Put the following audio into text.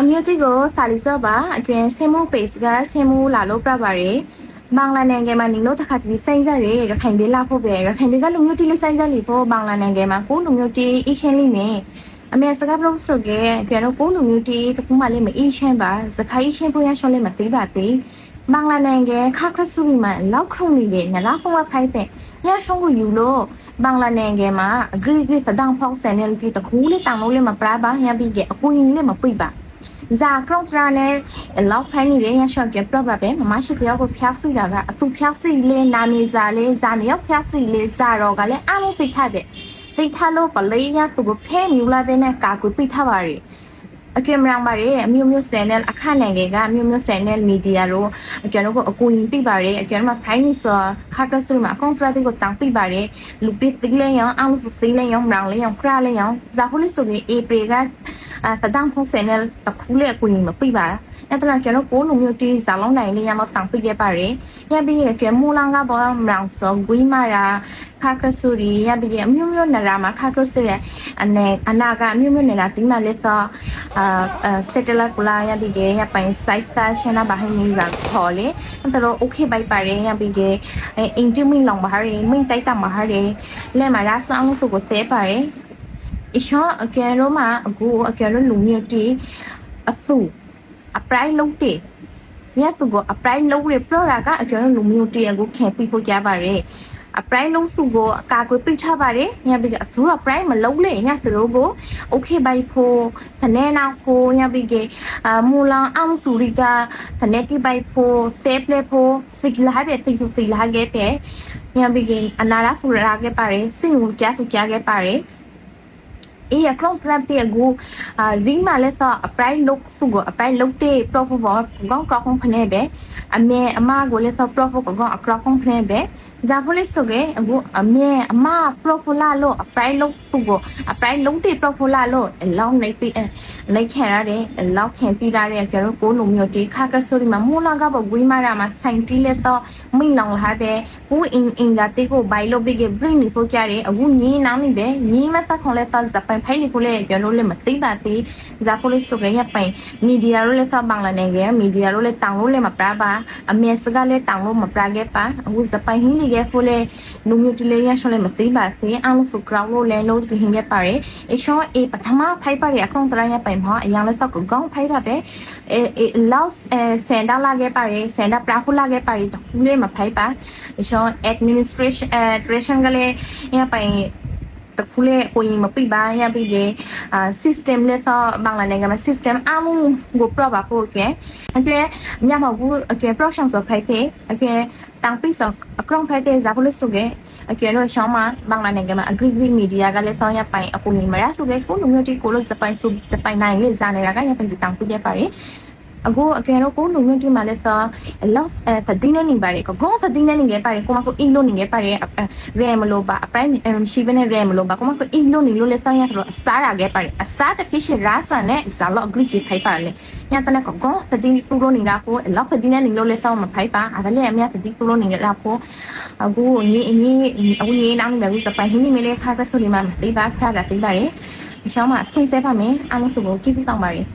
အမျိုးတိကိုစာလီစောပါအကျွင်ဆင်မှုပေစကဆင်မှုလာလို့ပြပါရယ်ဘင်္ဂလားနိုင်ငံမှာနေလို့တခါတည်းစိမ့်ဆက်ရရခိုင်ဒေးလာဖို့ပဲရခိုင်ဒေးကလူမျိုးတီလေးစိမ့်ဆက်လီဖို့ဘင်္ဂလားနိုင်ငံမှာကိုလူမျိုးတီအရှင်းလိမ့်မယ်အမေစကားပြောဆိုခဲ့ကျွင်တို့ကိုလူမျိုးတီတခုမှလည်းမအရှင်းပါစခိုင်းရှင်းဖို့ရရှောင်းလည်းမသေးပါသေးဘင်္ဂလားနိုင်ငံခါခရဆူရီမှာလောက်ခုံနေတယ်နလားဖုံးဝဖိုက်တဲ့ရရှုံးကိုယူလို့ဘင်္ဂလားနိုင်ငံမှာအဂရိဂရိတဒေါန်ဖောက်ဆန်နယ်တီတခုလေးတောင်လို့လည်းမပရာပါရပြီးကအကူရင်လေးမပိပါ ဇာကရော့ထရာနဲ့လောက်ဖိုင်းနေတဲ့ရရှော့ကပြပပဲမမရှိတယောက်ကိုဖျားစီတာကအသူဖျားစီလေးနာမည်စာလေးဇာနေရောက်ဖျားစီလေးဇာတော့ကလည်းအားလုံးစိတ်ထတဲ့စိတ်ထလို့ပလေးရသူကိုဖဲမြူလာပဲနဲ့ကာကွယ်ပိထားပါရီအကင်မရာမာရဲ့အမျိုးမျိုးဆန်နယ်အခန့်နိုင်ငံကအမျိုးမျိုးဆန်နယ်မီဒီယာတို့အကျန်တို့ကအကူအညီပြပါရယ်အကျန်မှာဖိုင်းနီဆိုခါကဆူမှာအကောင့်ဖရတ်ကိုတောင်းပြပါရယ်လူပစ်တိလဲရောင်းအောင်စိလဲရောင်းမောင်လဲရောင်းခရလဲရောင်းဇာဟိုလီဆိုပြီးအေပရီက အာတဒမ်ဖုန်ဆန်နယ်တခုလေအကူအညီမပြပါအဲ့တော့ကျွန်တော်ကိုလုံးမျိုးတီးဇာလုံးနိုင်လေးရမတောင်းပြခဲ့ပါရယ်ရပြီးရကမူလန်ကဘောမောင်စောဂွီမာရာခါကဆူရီရပြီးအမျိုးမျိုးနရာမှာခါကဆူရဲ့အနေအနာကအမျိုးမျိုးနရာတင်းမလေးတော့အာစက်တလာကလာရပြီးရပိုင် site သာရှင်းနာဘာဟင်းကြီးကခေါ်လေအဲ့တော့ okay ဘိုက်ပါရယ်ရပြီးအင်တူမီလောင်ပါရယ်မိတ်တိုက်တာမှာရယ်လဲမှာရာဆောင်လို့ကိုသေးပါရယ် ishon အကယ်လို့မှအခုအကယ်လို့လူမျိုးတီအစု apply လုပ်တယ်မြတ်သူကို apply လုပ်ရ product ကအကယ်လို့လူမျိုးတီအခုခံပြီးဖို့ကြပါတယ် apply လုပ်စုကိုအကာကွယ်ပိတ်ထားပါတယ်ညပြီးကအစိုးရ prime မလုပ်လေညသူတို့ကို okay bye ဖို့သနေနာဖို့ညပြီးကအမူလန်အောင်စုရိကသနေတိ bye ဖို့ safe လေဖို့ fix လာပဲ fix စီလာခဲ့ပဲညပြီးကအနာရဆူလာခဲ့ပါတယ်စိတ်ဝင်ကြားစုကြားခဲ့ပါတယ် အေးအကလုံးဖလပ်တဲ့ကိုအာရင်းမလဲတော့အပရိုင်လုတ်စုကိုအပရိုင်လုတ်တဲ့ profit ဘောကောင်းကောင်းဖနေပဲအမေအမ ကိုလဲတော့ profit ကောင်းအကောင်းဖနေပဲဇာဖိုလေးဆိုကအခုအမေအမ profit လာလို့အပရိုင်လုတ်စုကိုအပရိုင်လုတ်တဲ့ profit လာလို့အလောင်းနေပြီးလိုက်ခံရတယ်အလောက်ခံပြီးတာတဲ့ကျတော့ကိုလိုမျိုးဒီခါကဆိုဒီမှာမူလာကဘဝီမာရာမှာစိုင်တီးလက်တော့မိလောင်လာပဲဘူးအင်အင်လာတေကိုဘိုင်လိုဘိကဘရင်းနေဖို့ကြတယ်အခုညီနောင်းနေပဲညီမတက်ခွန်လက်တော့ဇပိုင်ဖိုင်နေကိုလေကျလို့လေမသိပါသေးဇာဖိုလေးဆိုကရပိုင်မီဒီယာရိုးလက်တော့ဘင်္ဂလားနိုင်ငံမီဒီယာရိုးလက်တောင်းလို့လေမပရာပါအမေစကလည်းတောင်းလို့မပရာခဲ့ပါအခုဇပိုင်ဟင်းနေခဲ့ဖို့လေလူမျိုးတလေးရရှောင်းလေမသိပါသေးအောင်လို့ဆိုကြောင်းလို့လဲလို့စီဟင်းခဲ့ပါတယ်အရှောင်းအေပထမဖိုက်ပါရအကောင်တရရပိုင်မှာအရင်လည်းတော့ကောင်းဖိုက်တာပဲအဲလောက်ဆန်ဒါလာခဲ့ပါတယ်ဆန်ဒါပရာဖူလာခဲ့ပါတယ်တခုလေးမဖိုက်ပါအရှောင်း administration administration ကလေးရပိုင်တခုလေကိုရင်မပိပါရပြီလေအာ system လေတော့ဘင်္ဂလားနိုင်ငံမှာ system အမှုကို pro ပါဖို့ကဲအကဲမြတ်မဟုတ်အကဲ production ဆိုဖိုက်တယ်အကဲ တန်ပိစောအကောင်ဖိုက်တယ်ဇာဖို့လို့ဆိုကဲအကဲတော့ရှောင်းမှာဘင်္ဂလားနိုင်ငံမှာ agri media ကလည်းတော့ရပိုင်အကူညီမရဆိုကဲကိုလူမျိုးတီကိုလို့စပိုင်ဆိုစပိုင်နိုင်လေဇာနေတာကရပိုင်စတောင်ပြပြပါတယ် အခုအကယ်တော့ကိုလူငယ်တိမှလည်းသာ loss အဲတည်နေနေပါတယ်ကိုကောသတည်နေနေခဲ့ပါတယ်ကိုမကိုအင်းလို့နေခဲ့ပါတယ်ရဲမလို့ပါအပိုင်းရှိဘနဲ့ရဲမလို့ပါကိုမကိုအင်းလို့နေလို့လည်းသာရတော့အစားရခဲ့ပါတယ်အစားတဖြစ်ရှိရာဆန်နဲ့ဇာလော့ဂရိကြီးဖိုက်ပါလေညတလည်းကိုကောသတည်ပူလို့နေတာကို loss တည်နေနေလို့လည်းသာမဖိုက်ပါအဲ့ဒါလည်းအမြတ်တည်ပူလို့နေတာကိုအခုညီအညီအခုညီနောက်နေပဲစပိုင်ဟင်းနေမလေးခါကဆိုနေမှသိပါခါတာသိပါတယ်အချောင်းမှာဆွေးသေးပါမယ်အားလုံးသူကိုကိစ္စတောင်းပါတယ်